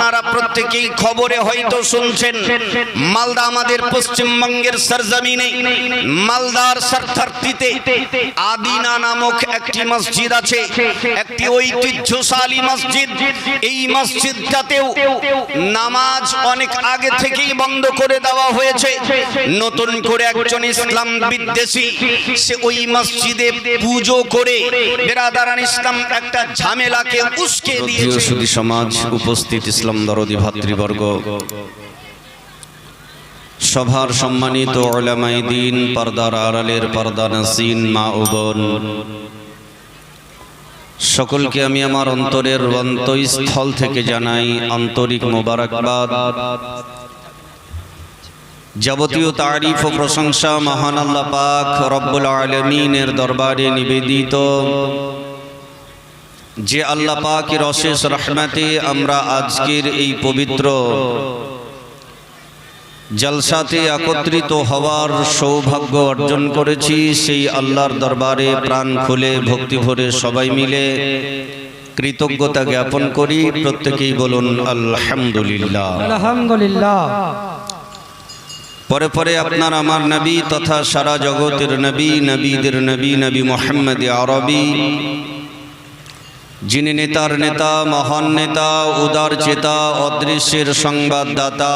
আপনারা প্রত্যেকেই খবরে হয়তো শুনছেন মালদা আমাদের পশ্চিমবঙ্গের সরজমিনে মালদার সার্থার্থীতে আদিনা নামক একটি মসজিদ আছে একটি ঐতিহ্যশালী মসজিদ। এই মসজিদটাতেও নামাজ অনেক আগে থেকেই বন্ধ করে দেওয়া হয়েছে। নতুন করে একজন ইসলাম বিদ্বেষী সে ওই মসজিদে পুজো করে বেরাদারান ইসলাম একটা ঝামেলাকে উস্কে দিয়েছে। সমাজ উপস্থিত ইসলাম দরদি ভাতৃবর্গ। সভার সম্মানিত ওলামাই দিন, পর্দার আড়ালের পর্দা নাসিন মা ও বোন। সকলকে আমি আমার অন্তরের অন্তঃস্থল থেকে জানাই আন্তরিক মোবারকবাদ। যাবতীয় তারিফ ও প্রশংসা মহান আল্লাহ পাক রব্বুল আলমিনের দরবারে নিবেদিত। যে আল্লাহ পাকের অশেষ রহমতে আমরা আজকের এই পবিত্র জলসাতে একত্রিত হওয়ার সৌভাগ্য অর্জন করেছি সেই আল্লাহর দরবারে প্রাণ খুলে ভক্তি ভরে সবাই মিলে কৃতজ্ঞতা জ্ঞাপন করি। প্রত্যেকেই বলুন আলহামদুলিল্লাহ। আলহামদুলিল্লাহ। পরে পরে আপনার আমার নবী তথা সারা জগতের নবী নবীদের নবী নবী মোহাম্মদ আরবি যিনি নেতার নেতা, মহান নেতা, উদার চেতা, অদৃশ্যের সংবাদদাতা।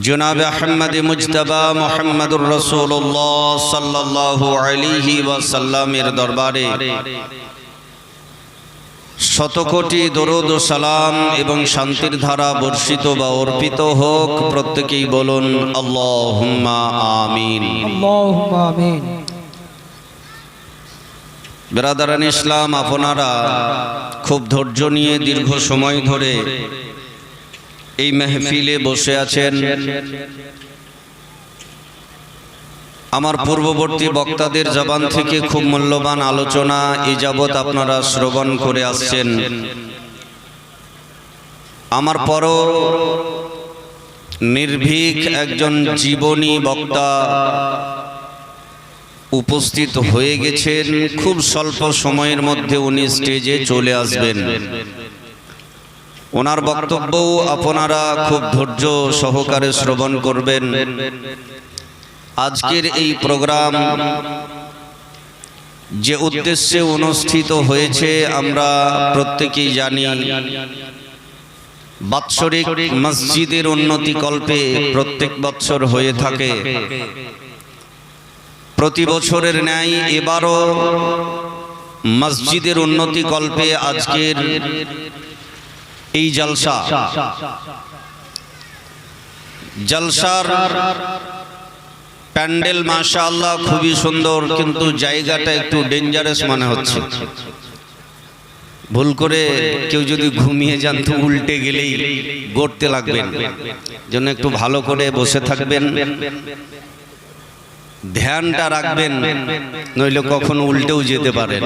জনাব আহমদ মুজতবা মোহাম্মদুর রসুল্লাহ সাল্লাল্লাহু আলাইহি ওয়াসাল্লামের দরবারে শতকোটি দরুদ সালাম এবং শান্তির ধারা বর্ষিত বা অর্পিত হোক, প্রত্যেকেই বলুন আমিন। আমিন। বেরাদারান ইসলাম, আপনারা খুব ধৈর্য নিয়ে দীর্ঘ সময় ধরে এই মেহফিলে বসে আছেন। আমার পূর্ববর্তী বক্তাদের জবান থেকে খুব মূল্যবান আলোচনা এ যাবৎ আপনারা শ্রবণ করে আসছেন। আমার পর নির্ভীক একজন জীবনী বক্তা উপস্থিত হয়ে গেছেন। খুব স্বল্প সময়ের মধ্যে উনি স্টেজে চলে আসবেন। ওনার বক্তব্যও আপনারা খুব ধৈর্য সহকারে শ্রবণ করবেন। আজকের এই প্রোগ্রাম যে উদ্দেশ্যে অনুষ্ঠিত হয়েছে, আমরা প্রত্যেকেই জানি, বাৎসরিক মসজিদের উন্নতি কল্পে প্রত্যেক বৎসর হয়ে থাকে। প্রতি বছরের ন্যায় এবারও মসজিদের উন্নতি কল্পে আজকের এই জলসা। জলসার প্যান্ডেল মাশা আল্লাহ খুবই সুন্দর, কিন্তু জায়গাটা একটু ডেঞ্জারাস মনে হচ্ছে। ভুল করে কেউ যদি ঘুমিয়ে যান তো উল্টে গেলেই গড়তে লাগবেন। জন্য একটু ভালো করে বসে থাকবেন। ধ্যানটা রাখবেন নইলে কখনো উল্টেও যেতে পারেন।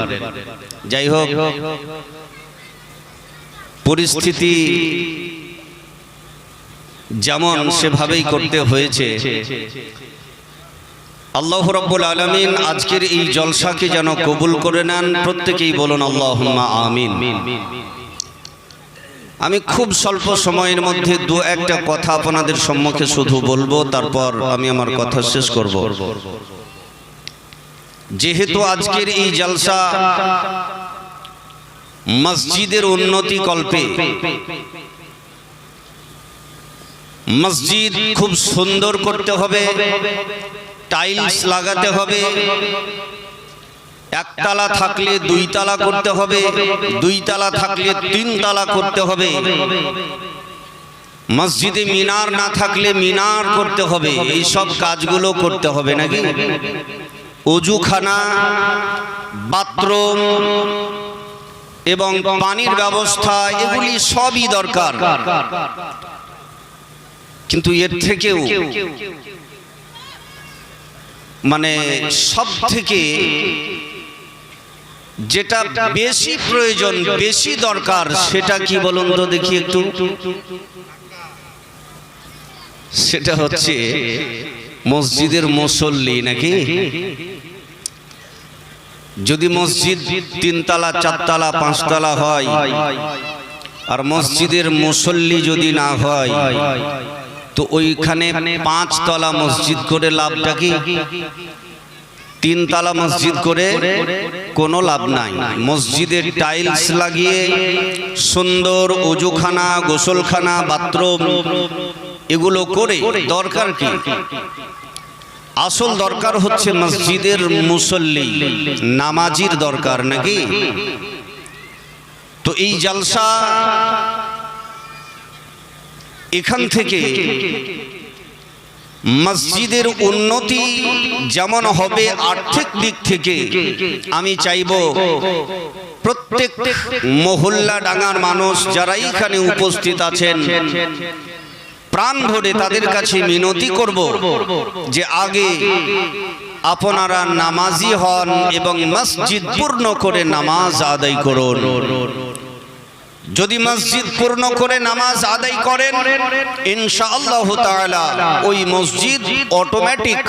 যাই হোক পরিস্থিতি যেমন সেভাবেই করতে হয়েছে। আল্লাহ রব্বুল আলমিন আজকের এই জলসাকে যেন কবুল করে নেন প্রত্যেকেই বলুন আল্লাহ আমিন। আমি খুব স্বল্প সময়ের মধ্যে দু একটা কথা আপনাদের সম্মুখে শুধু বলব তারপর আমি আমার কথা শেষ করব। যেহেতু আজকের এই জলসা মসজিদের উন্নতি কল্পে। মসজিদ খুব সুন্দর করতে হবে। টাইলস লাগাতে হবে একতলা থাকলে দুই তালা করতে হবে দুই তালা থাকলে তিন তালা করতে হবে। মসজিদে মিনার না থাকলে মিনার করতে হবে এই সব কাজগুলো করতে হবে নাকি? অজুখানা, বাথরুম এবং পানির ব্যবস্থা, এগুলি সবই দরকার। কিন্তু এর থেকেও মানে সব থেকে যেটা বেশি প্রয়োজন, বেশি দরকার, সেটা কি বলুন তো দেখি একটু। সেটা হচ্ছে মসজিদের মুসল্লি নাকি? যদি মসজিদ তিনতলা, চারতলা, পাঁচতলা হয়, আর মসজিদের মুসল্লি যদি না হয়, তো ওইখানে পাঁচ তলা মসজিদ করে লাভটা কি? তিন তালা মসজিদ করে কোনো লাভ নাই। মসজিদের টাইলস লাগিয়ে সুন্দর অজুখানা, গোসলখানা, বাথরুম, এগুলো করে দরকার কি? আসল দরকার হচ্ছে মসজিদের মুসল্লি, নামাজির দরকার নাকি? তো এই জালসা এখান থেকে মসজিদের উন্নতি যেমন হবে আর্থিক দিক থেকে, আমি চাইব প্রত্যেক মহল্লা ডাঙার মানুষ যারা এখানে উপস্থিত আছেন, প্রাণ ভরে তাদের কাছে মিনতি করব যে আগে আপনারা নামাজি হন এবং মসজিদ পূর্ণ করে নামাজ আদায় করুন। যদি মসজিদ পূর্ণ করে নামাজ আদায় করেন, ইনশাআল্লাহ তাআলা ওই মসজিদ অটোমেটিক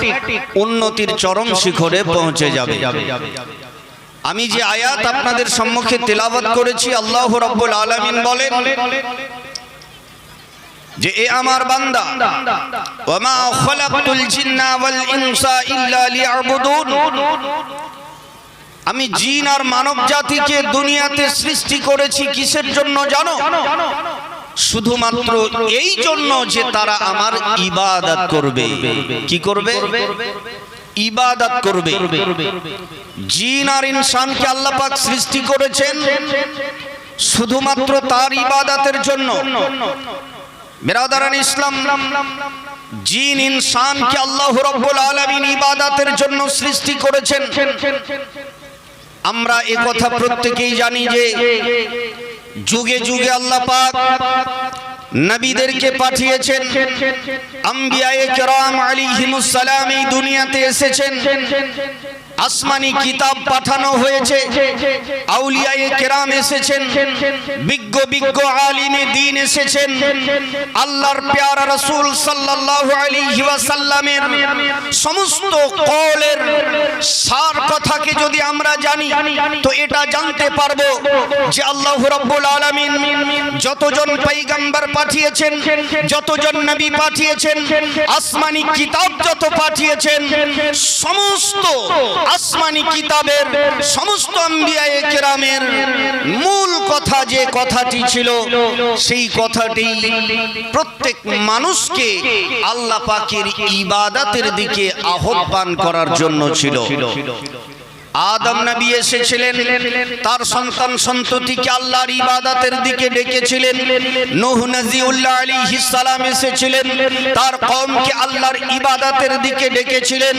উন্নতির চরম শিখরে পৌঁছে যাবে। আমি যে আয়াত আপনাদের সম্মুখে তেলাওয়াত করেছি, আল্লাহ রাব্বুল আলামিন বলেন যে, এ আমার বান্দা ওমা খলাকতুল জিন্না ওয়াল ইনসা ইল্লা লিয়াবুদুন। আমি জিন আর মানব জাতিকে দুনিয়াতে সৃষ্টি করেছি কিসের জন্য জানো? শুধুমাত্র এই জন্য যে তারা আমার ইবাদত করবে। কি করবে? ইবাদত করবে। জিন আর ইনসানকে আল্লাহ পাক সৃষ্টি করেছেন শুধুমাত্র তার ইবাদতের জন্য। বেরাদারান ইসলাম, জিন ইনসানকে আল্লাহ রব্বুল আলামিন ইবাদতের জন্য সৃষ্টি করেছেন। আমরা এ কথা প্রত্যেকেই জানি যে যুগে যুগে আল্লাহ পাক নবীদেরকে পাঠিয়েছেন, আম্বিয়ায়ে কেরাম আলাইহিমুস সালাম এই দুনিয়াতে এসেছেন। আসমানি কিতাব পাঠানো হয়েছে। আউলিয়ায়ে কেরাম এসেছেন। বিজ্ঞ বিজ্ঞ আলিমে দিন এসেছেন। আল্লাহর পেয়ারা রসুল সাল্লাল্লাহু আলাইহি ওয়াসাল্লামের সমস্ত কওলের সার কথাকে যদি আমরা জানি, তো এটা জানতে পারব যে আল্লাহ রাব্বুল আলামিন যতজন পয়গম্বর পাঠিয়েছেন, যতজন নবী পাঠিয়েছেন, আসমানি কিতাব যত পাঠিয়েছেন, সমস্ত আসমানি কিতাবের সমস্ত কেরামের মূল কথা যে কথাটি ছিল, সেই কথাটি প্রত্যেক মানুষকে আল্লাহ পাকের ইবাদতের দিকে আহ্বান করার জন্য ছিল। আদম নবী এসেছিলেন, তার সন্তান সন্ততিকে আল্লাহর ইবাদতের দিকে ডেকেছিলেন। নূহ নজিউল্লাহ আলাইহিস সালাম এসেছিলেন, তার কওমকে আল্লাহর ইবাদতের দিকে ডেকেছিলেন।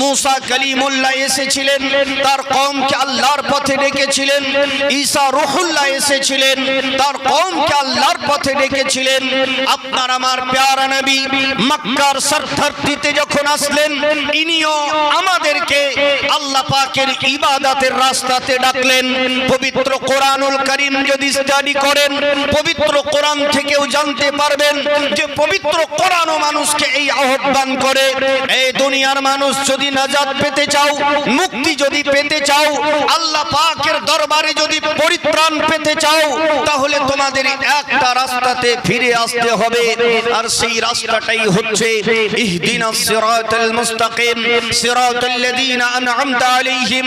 মূসা কালিমুল্লাহ এসেছিলেন, তার কওমকে আল্লাহর পথে ডেকেছিলেন। ঈসা রূহুল্লাহ এসেছিলেন, তার কওমকে আল্লাহর পথে ডেকেছিলেন। আপনার আমার প্যারা নবী মক্কার সরধর্তিতে যখন আসলেন, ইনিও আমাদেরকে আল্লাহ পাকের ইবাদতের রাস্তাতে ডাকলেন, পবিত্র কোরআনুল করিম যদি স্টাডি করেন, পবিত্র কোরআন থেকেও জানতে পারবেন যে পবিত্র মানুষকে এই আহ্বান করে এই দুনিয়ার মানুষ যদি পেতে চাও, মুক্তি যদি পেতে চাও, আল্লাহ পাকের দরবারে যদি পরিত্রাণ পেতে চাও, তাহলে তোমাদের একটা রাস্তাতে ফিরে আসতে হবে। আর সেই রাস্তাটাই হচ্ছে ইহদিনাস সিরাতাল মুস্তাকিম, সিরাতাল লাযীনা আন'আমতা আলাইহিম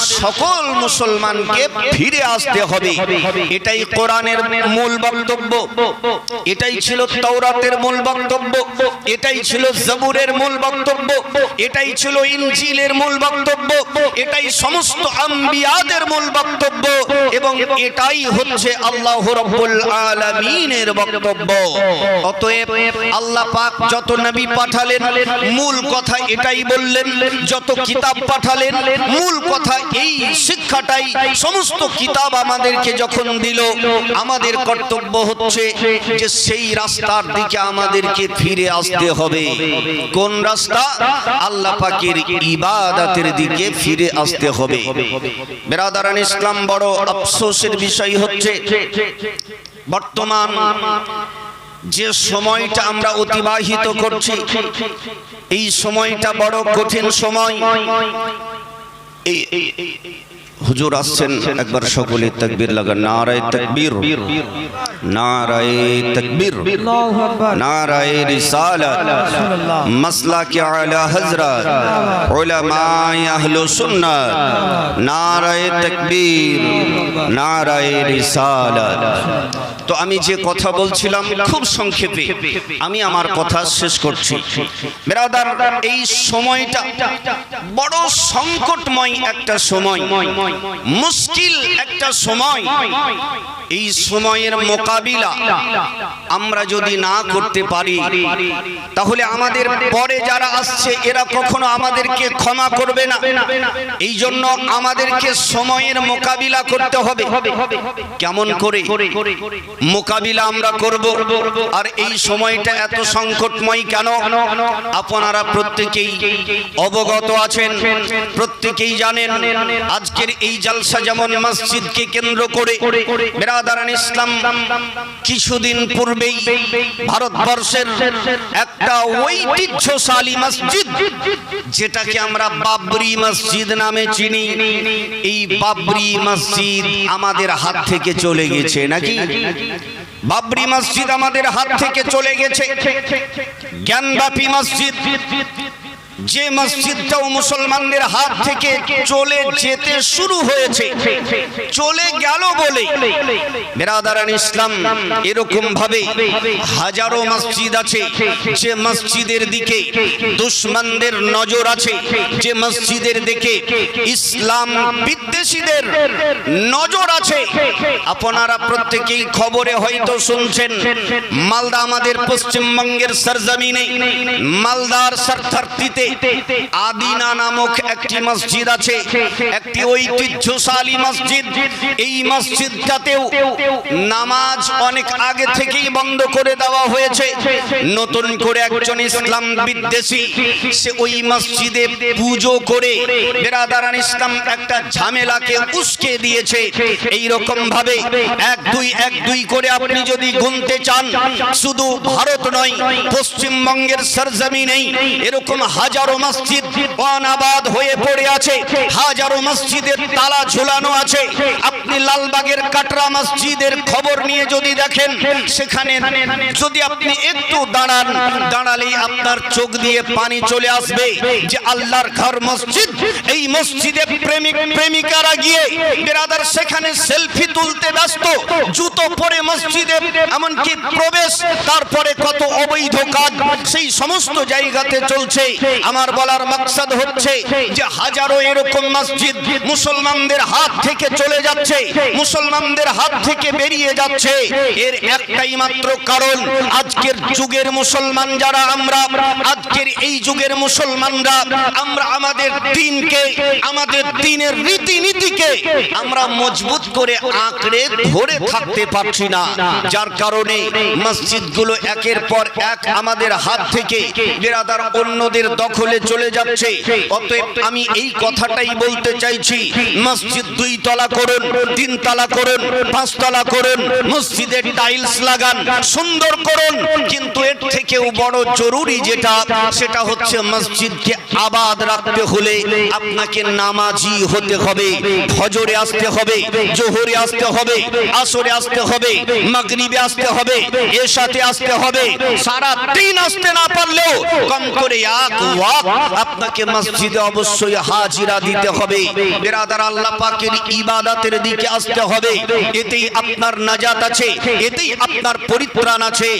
সকল মুসলমানকে ফিরে আসতে হবে। এটাই কোরআনের মূল বক্তব্য। এটাই ছিল তৌরাতের মূল বক্তব্য। এটাই ছিল জবুরের মূল বক্তব্য। এটাই ছিল ইনজিলের মূল বক্তব্য। এটাই সমস্ত আম্বিয়াদের মূল বক্তব্য এবং এটাই হচ্ছে আল্লাহ রাব্বুল আলামিনের বক্তব্য। অতএব আল্লাহ পাক যত নবী পাঠালেন, মূল কথা এটাই বললেন, যত কিতাব পাঠালেন, মূল কথা এই শিক্ষাটাই সমস্ত কিতাব আমাদেরকে যখন দিল, আমাদের কর্তব্য হচ্ছে যে সেই রাস্তার দিকে আমাদেরকে ফিরে আসতে হবে। কোন রাস্তা? আল্লাহ পাকের ইবাদতের দিকে ফিরে আসতে হবে। বেরাদারান ইসলাম বড় আফসোসের বিষয় হচ্ছে, বর্তমান যে সময়টা আমরা অতিবাহিত করছি, এই সময়টা বড় কঠিন সময়। এই হুজুর আসছেন, একবার সকলে তাকবীর লাগান। নারায় তাকবীর। নারায় তাকবীর। নারায়ে রিসালাত। মাসলা কে আলা হযরত। উলামায়ে আহলে সুন্নাত। নারায় তাকবীর। নারায় রিসালাত। তো আমি যে কথা বলছিলাম খুব সংক্ষেপে, আমি আমার কথা শেষ করছি। বেরাদার, এই সময়টা বড় সংকটময় একটা সময়, মুশকিল একটা সময়। এই সময়ের মোকাবিলা আমরা যদি না করতে পারি, তাহলে আমাদের পরে যারা আসছে, এরা কখনো আমাদেরকে ক্ষমা করবে না। এই জন্য আমাদেরকে সময়ের মোকাবিলা করতে হবে। কেমন করে? মোকাবিলা আমরা করব। আর এই সময়টা এত সংকটময় কেন? আপনারা প্রত্যেকেই অবগত আছেন, প্রত্যেকেই জানেন, আজকের এই জালসা যেমন মসজিদকে কেন্দ্র করে বেরাদারান ইসলাম কিছুদিন পূর্বেই ভারতবর্ষের একটা ঐতিহ্যশালী মসজিদ, যেটাকে আমরা বাবরি মসজিদ নামে চিনি। এই বাবরি মসজিদ আমাদের হাত থেকে চলে গেছে, নাকি? বাবরি মসজিদ আমাদের হাত থেকে চলে গেছে। জ্ঞানব্যাপী মসজিদ। যে মসজিদটাও মুসলমানদের হাত থেকে চলে যেতে শুরু হয়েছে, চলে গেল বলে বেরাদারান ইসলাম এরকম ভাবে হাজারো মসজিদ আছে, যে মসজিদের দিকে দুশ্মনদের নজর আছে, যে মসজিদের দিকে ইসলাম বিদ্বেষীদের নজর আছে। আপনারা প্রত্যেকেই খবরে হয়তো শুনছেন, মালদা আমাদের পশ্চিমবঙ্গের সরজমিনে মালদার সরথর্তিতে আদিনা নামক একটি মসজিদ আছে, একটি ঐতিহ্যশালী মসজিদ। এই মসজিদটাতেও নামাজ অনেক আগে থেকেই বন্ধ করে দেওয়া হয়েছে। নতুন করে একজন ইসলাম বিদ্বেষী, সে ওই মসজিদে পুজো করে বেরাদারান ইসলাম একটা ঝামেলাকে উস্কে দিয়েছে। এই রকম ভাবে এক দুই এক দুই করে আপনি যদি গুনতে চান, শুধু ভারত নয়, পশ্চিমবঙ্গের সরজমিনেই এরকম হাজারো মসজিদ অনাবাদ হয়ে পড়ে আছে। হাজারো মসজিদের তালা ঝুলানো আছে। আপনি লালবাগের কাটরা মসজিদের খবর নিয়ে যদি দেখেন, সেখানে যদি আপনি একটু দাঁড়ান, দাঁড়ালেই আপনার চোখ দিয়ে পানি চলে আসবে যে আল্লাহর ঘর মসজিদ। এই মসজিদে প্রেমিক, প্রেমিকারা গিয়ে বেরাদার সেখানে সেলফি তুলতে ব্যস্ত। জুতো পরে মসজিদে এমনকি প্রবেশ, তারপরে কত অবৈধ কাজ, সেই সমস্ত জায়গাতে চলছে। আমার বলার মাকসাদ হচ্ছে যে হাজারো এরকম মসজিদ মুসলমানদের হাত থেকে চলে যাচ্ছে, মুসলমানদের হাত থেকে বেরিয়ে যাচ্ছে। এর একটাই মাত্র কারণ, আজকের যুগের মুসলমান যারা আমরা, আজকের এই যুগের মুসলমানরা, আমরা আমাদের দিনকে, আমাদের দিনের রীতিনীতিকে আমরা মজবুত করে আঁকড়ে ধরে থাকতে পারছি না। যার কারণে মসজিদগুলো একের পর এক আমাদের হাত থেকে বেরাদার অন্যদের দখলে চলে যাচ্ছে। অতএব আমি এই কথাটাই বলতে চাইছি, মসজিদ দুই তলা করুন, তিন তলা করুন, পাঁচ তলা করুন, মসজিদের টাইলস লাগান, সুন্দর করুন, কিন্তু এর থেকেও বড় জরুরি যেটা, সেটা হচ্ছে মসজিদকে আবাদ রাখতে হলে আপনাকে নামাজি হতে হবে, ফজরে আসতে হবে, জোহরে আসতে হবে, আসরে আসতে হবে, মাগরিবে আসতে হবে এর সাথে আসতে হবে, সারা দিন আসতে না পারলেও কম করে এক আপনাকে মসজিদে অবশ্যই হাজিরা দিতে হবে। বেরাদার আল্লাহ পাকের ইবাদতের দিকে আসতে হবে। এতেই আপনার নাজাত আছে এতেই আপনার পরিত্রাণ আছে।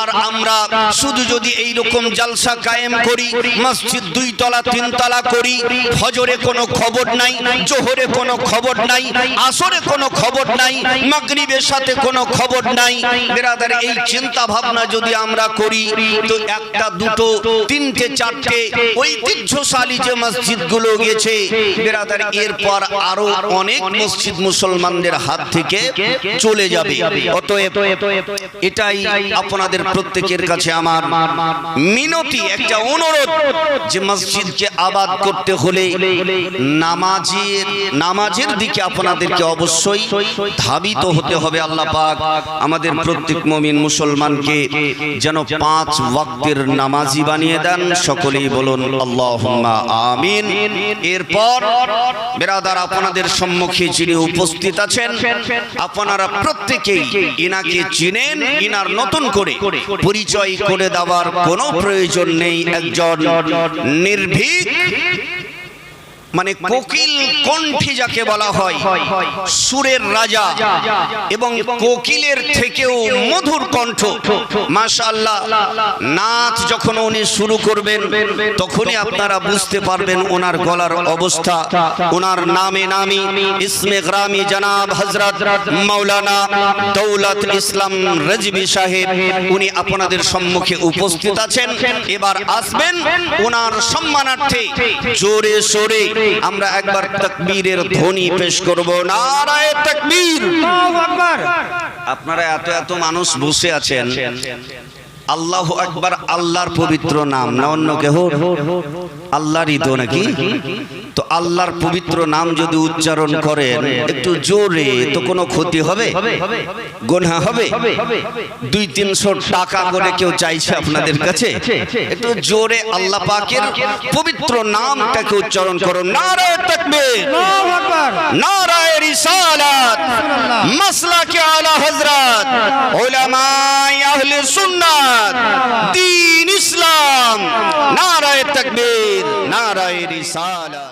আর আমরা শুধু যদি এই রকম জালসা কায়েম করি মসজিদ দুই তলা তিন তলা করি ফজরে কোনো খবর নাই জোহরে কোনো খবর নাই আসরে কোনো খবর নাই মাগরিবের সাথে কোনো খবর নাই। বেরাদার এই চিন্তা ভাবনা যদি আমরা করি তো একটা দুটো তিনটে চারটে ঐতিহ্যশালী যে মসজিদগুলো গেছে বেরাদার এরপর আরও অনেক মসজিদ মুসলমানদের হাত থেকে চলে যাবে। অতএব এটাই আপনাদের প্রত্যেকের কাছে আমার মিনতি, একটা অনুরোধ যে মসজিদকে আবাদ করতে হলে নামাজের নামাজের দিকে আপনাদেরকে অবশ্যই ধাবিত হতে হবে আল্লাহ পাক। আমাদের প্রত্যেক মমিন মুসলমানকে যেন পাঁচ ওয়াক্তের নামাজি বানিয়ে দেন, সকলেই বলুন, আল্লাহুম্মা আমিন। এরপর বেরাদার আপনাদের সম্মুখে যিনি উপস্থিত আছেন, আপনারা প্রত্যেকেই ইনাকে চিনেন, ইনার নতুন করে পরিচয় করে দেওয়ার কোনো প্রয়োজন নেই। একজন নির্ভীক মানে কোকিল কণ্ঠী যাকে বলা হয় সুরের রাজা এবং কোকিলের থেকেও মধুর কণ্ঠ। মাশাআল্লাহ নাচ যখন উনি শুরু করবেন তখনই আপনারা বুঝতে পারবেন ওনার গলার অবস্থা ওনার নামে নামি ইসমে গ্রামি জনাব হজরত মাওলানা দৌলত ইসলাম রেজবি সাহেব উনি আপনাদের সম্মুখে উপস্থিত আছেন। এবার আসবেন ওনার সম্মানার্থে। জোরে সোরে আমরা একবার তকবীরের ধ্বনি পেশ করব। নারায়ে তাকবীর! আল্লাহু আকবার। আপনারা এত এত মানুষ বসে আছেন। আল্লাহ আকবার আল্লাহর পবিত্র নাম না অন্য কেহ? আল্লাহরই তো নাকি? তো আল্লাহর পবিত্র নাম যদি উচ্চারণ করেন একটু জোরে তো কোনো ক্ষতি হবে? গোনা হবে? দুই তিনশো টাকা করে কেউ চাইছে আপনাদের কাছে? একটু জোরে আল্লাহ পাকের পবিত্র নামটাকে উচ্চারণ করুন। নারায় তাকবীর। আল্লাহু আকবার। নারায় রিসালাত। মাসলাকে আলা হযরত। উলামায়ে আহলে সুন্নাত। দ্বীন ইসলাম। নারায়ে তাকবীর। নারায়ে রিসালাত